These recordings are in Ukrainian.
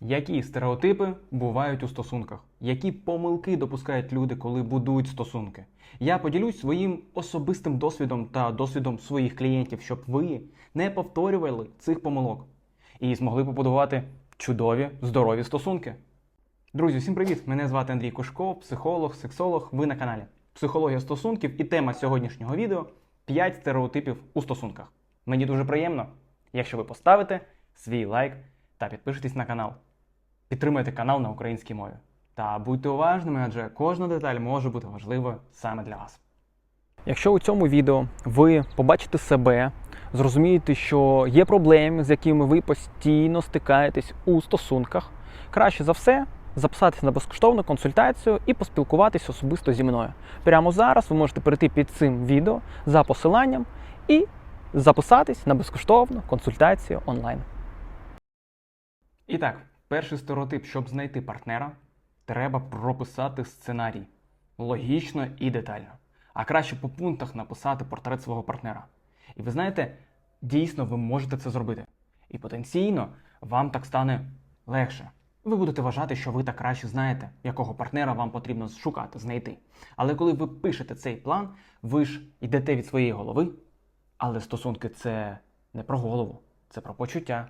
Які стереотипи бувають у стосунках? Які помилки допускають люди, коли будують стосунки? Я поділюсь своїм особистим досвідом та досвідом своїх клієнтів, щоб ви не повторювали цих помилок і змогли побудувати чудові, здорові стосунки. Друзі, всім привіт! Мене звати Андрій Кушко, психолог, сексолог. Ви на каналі Психологія стосунків і тема сьогоднішнього відео 5 стереотипів у стосунках. Мені дуже приємно, якщо ви поставите свій лайк та підпишетесь на канал. Підтримайте канал на українській мові. Та будьте уважними, адже кожна деталь може бути важливою саме для вас. Якщо у цьому відео ви побачите себе, зрозумієте, що є проблеми, з якими ви постійно стикаєтесь у стосунках, краще за все записатися на безкоштовну консультацію і поспілкуватись особисто зі мною. Прямо зараз ви можете перейти під цим відео за посиланням і записатись на безкоштовну консультацію онлайн. І так, перший стереотип, щоб знайти партнера, треба прописати сценарій логічно і детально. А краще по пунктах написати портрет свого партнера. І ви знаєте, дійсно ви можете це зробити. І потенційно вам так стане легше. Ви будете вважати, що ви так краще знаєте, якого партнера вам потрібно шукати, знайти. Але коли ви пишете цей план, ви ж йдете від своєї голови, але стосунки це не про голову, це про почуття,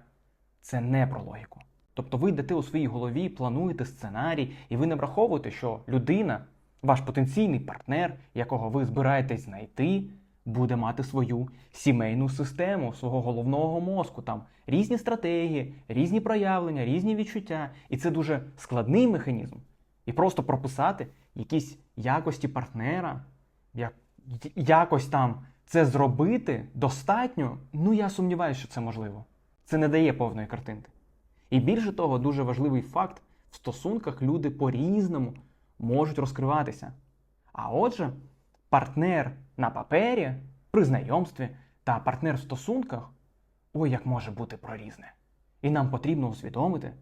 це не про логіку. Тобто ви йдете у своїй голові, плануєте сценарій, і ви не враховуєте, що людина, ваш потенційний партнер, якого ви збираєтесь знайти, буде мати свою сімейну систему, свого головного мозку. Там різні стратегії, різні проявлення, різні відчуття. І це дуже складний механізм. І просто прописати якісь якості партнера, як, якось там це зробити достатньо, ну я сумніваюся, що це можливо. Це не дає повної картинки. І більше того, дуже важливий факт: в стосунках люди по-різному можуть розкриватися. А отже, партнер на папері, при знайомстві та партнер в стосунках ой, як може бути прорізне. І нам потрібно усвідомити,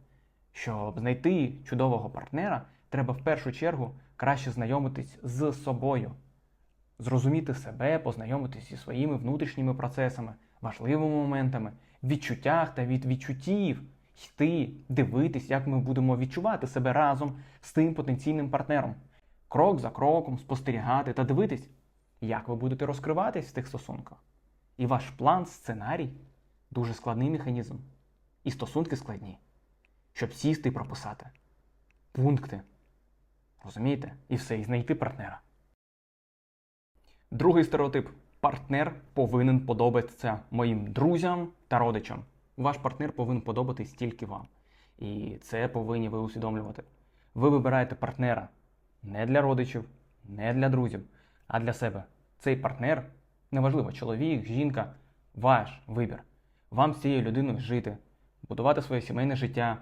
щоб знайти чудового партнера, треба в першу чергу краще знайомитись з собою, зрозуміти себе, познайомитись зі своїми внутрішніми процесами, важливими моментами, відчуттях та від відчуттів, йти, дивитись, як ми будемо відчувати себе разом з тим потенційним партнером. Крок за кроком спостерігати та дивитись, як ви будете розкриватись в тих стосунках. І ваш план, сценарій дуже складний механізм. І стосунки складні, щоб сісти і прописати пункти. Розумієте? І все, і знайти партнера. Другий стереотип. Партнер повинен подобатися моїм друзям та родичам. Ваш партнер повинен подобатись тільки вам. І це повинні ви усвідомлювати. Ви вибираєте партнера не для родичів, не для друзів, а для себе. Цей партнер, неважливо, чоловік, жінка, ваш вибір. Вам з цією людиною жити, будувати своє сімейне життя,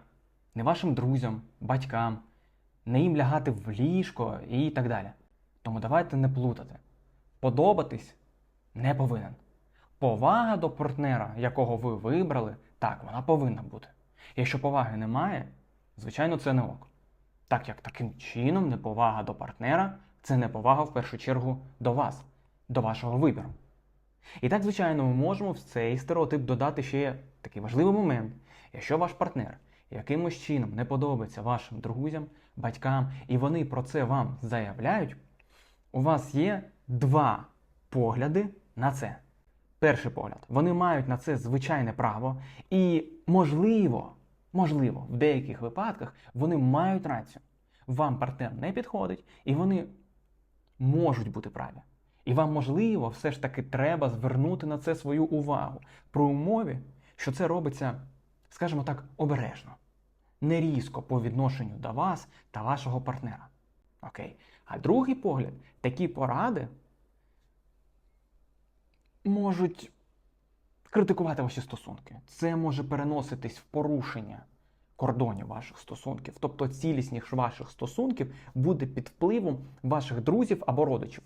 не вашим друзям, батькам, не їм лягати в ліжко і так далі. Тому давайте не плутати. Подобатись не повинен. Повага до партнера, якого ви вибрали, так, вона повинна бути. Якщо поваги немає, звичайно, це не ок. Так як таким чином неповага до партнера це неповага в першу чергу до вас, до вашого вибору. І так, звичайно, ми можемо в цей стереотип додати ще такий важливий момент. Якщо ваш партнер якимось чином не подобається вашим друзям, батькам, і вони про це вам заявляють, у вас є два погляди на це. Перший погляд, вони мають на це звичайне право, і можливо, можливо, в деяких випадках вони мають рацію. Вам партнер не підходить, і вони можуть бути праві. І вам, можливо, все ж таки треба звернути на це свою увагу при умові, що це робиться, скажімо так, обережно, не різко по відношенню до вас та вашого партнера. Окей. А другий погляд, такі поради можуть критикувати ваші стосунки. Це може переноситись в порушення кордонів ваших стосунків. Тобто цілісність ваших стосунків буде під впливом ваших друзів або родичів,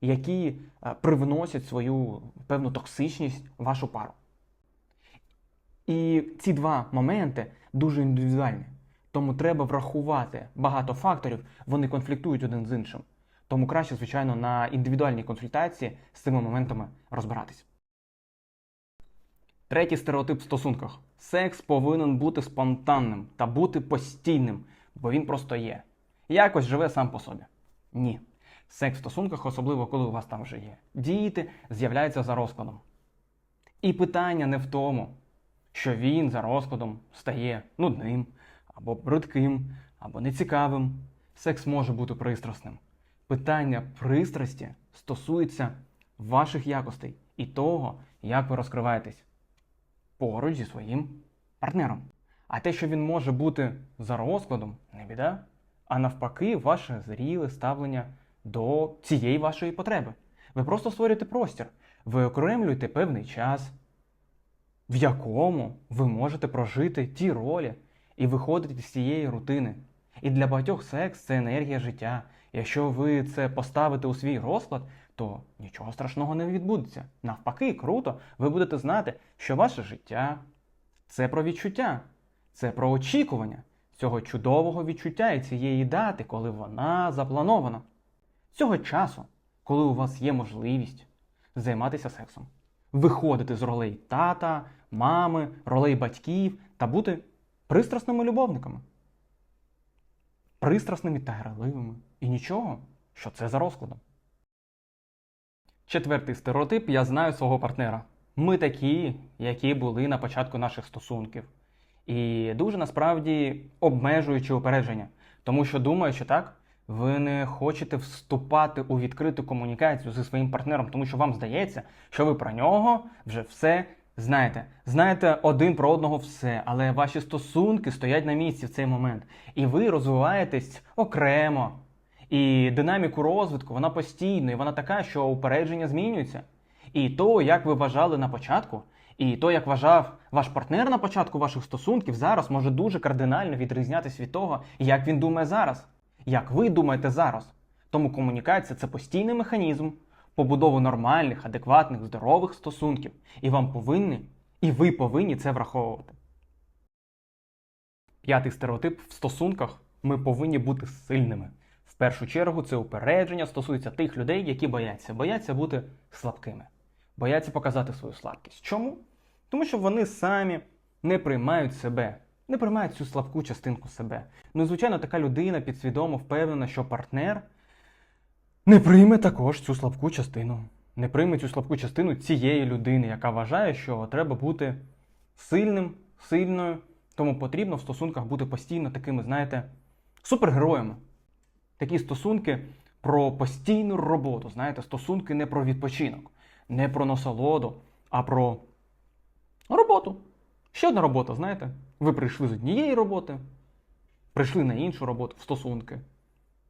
які е, привносять свою певну токсичність в вашу пару. І ці два моменти дуже індивідуальні. Тому треба врахувати багато факторів, вони конфліктують один з іншим. Тому краще, звичайно, на індивідуальній консультації з цими моментами розбиратись. Третій стереотип в стосунках. Секс повинен бути спонтанним та бути постійним, бо він просто є. Якось живе сам по собі. Ні. Секс в стосунках, особливо коли у вас там вже є. Діти з'являється за розкладом. І питання не в тому, що він за розкладом стає нудним, або бридким, або нецікавим. Секс може бути пристрасним. Питання пристрасті стосується ваших якостей і того, як ви розкриваєтесь поруч зі своїм партнером. А те, що він може бути за розкладом, не біда, а навпаки, ваше зріле ставлення до цієї вашої потреби. Ви просто створюєте простір, ви окремлюєте певний час, в якому ви можете прожити ті ролі і виходити з цієї рутини. І для багатьох секс це енергія життя. Якщо ви це поставите у свій розклад, то нічого страшного не відбудеться. Навпаки, круто, ви будете знати, що ваше життя це про відчуття, це про очікування цього чудового відчуття і цієї дати, коли вона запланована. Цього часу, коли у вас є можливість займатися сексом, виходити з ролей тата, мами, ролей батьків та бути пристрасними любовниками. Пристрасними та граливими. І нічого, що це за розкладом. Четвертий стереотип я знаю свого партнера. Ми такі, які були на початку наших стосунків. І дуже насправді обмежуючи упередження. Тому що думаю, що так, ви не хочете вступати у відкриту комунікацію зі своїм партнером, тому що вам здається, що ви про нього вже все знаєте. Знаєте один про одного все, але ваші стосунки стоять на місці в цей момент. І ви розвиваєтесь окремо. І динаміку розвитку вона постійна, і вона така, що упередження змінюється. І то, як ви вважали на початку, і то, як вважав ваш партнер на початку ваших стосунків, зараз може дуже кардинально відрізнятися від того, як він думає зараз, як ви думаєте зараз. Тому комунікація це постійний механізм побудови нормальних, адекватних, здорових стосунків. І вам повинні, і ви повинні це враховувати. П'ятий стереотип в стосунках ми повинні бути сильними. Першу чергу це упередження стосується тих людей, які бояться. Бояться бути слабкими, бояться показати свою слабкість. Чому? Тому що вони самі не приймають себе, не приймають цю слабку частинку себе. Ну, звичайно, така людина підсвідомо впевнена, що партнер не прийме також цю слабку частину. Не прийме цю слабку частину цієї людини, яка вважає, що треба бути сильним, сильною. Тому потрібно в стосунках бути постійно такими, знаєте, супергероями. Такі стосунки про постійну роботу, знаєте, стосунки не про відпочинок, не про насолоду, а про роботу. Ще одна робота, знаєте. Ви прийшли з однієї роботи, прийшли на іншу роботу в стосунки.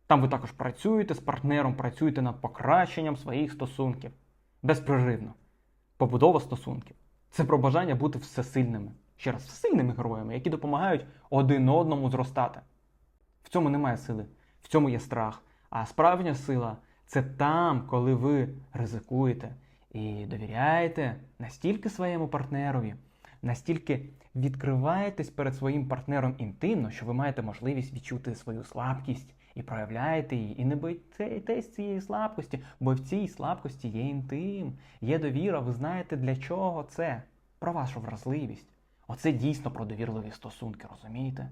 Там ви також працюєте з партнером, працюєте над покращенням своїх стосунків. Безпреривно. Побудова стосунків. Це про бажання бути всесильними. Ще раз, всесильними героями, які допомагають один одному зростати. В цьому немає сили, в цьому є страх. А справжня сила це там, коли ви ризикуєте і довіряєте настільки своєму партнерові, настільки відкриваєтесь перед своїм партнером інтимно, що ви маєте можливість відчути свою слабкість і проявляєте її. І не боїтесь цієї слабкості, бо в цій слабкості є інтим, є довіра. Ви знаєте, для чого це? Про вашу вразливість. Оце дійсно про довірливі стосунки, розумієте?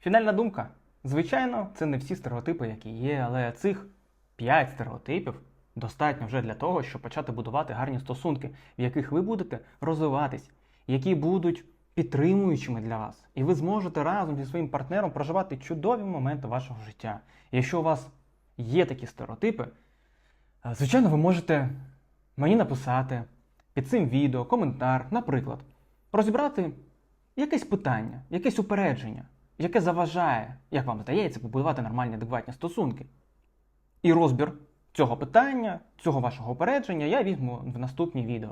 Фінальна думка. Звичайно, це не всі стереотипи, які є, але цих 5 стереотипів достатньо вже для того, щоб почати будувати гарні стосунки, в яких ви будете розвиватись, які будуть підтримуючими для вас. І ви зможете разом зі своїм партнером проживати чудові моменти вашого життя. Якщо у вас є такі стереотипи, е, звичайно, ви можете мені написати під цим відео коментар, наприклад, розібрати якесь питання, якесь упередження, яке заважає, як вам здається, побудувати нормальні адекватні стосунки. І розбір цього питання, цього вашого упередження я візьму в наступні відео.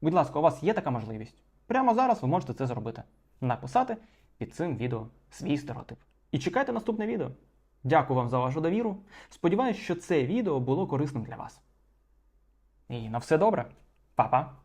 Будь ласка, у вас є така можливість. Прямо зараз ви можете це зробити. Написати під цим відео свій стереотип. І чекайте наступне відео. Дякую вам за вашу довіру. Сподіваюсь, що це відео було корисним для вас. І на все добре. Па-па!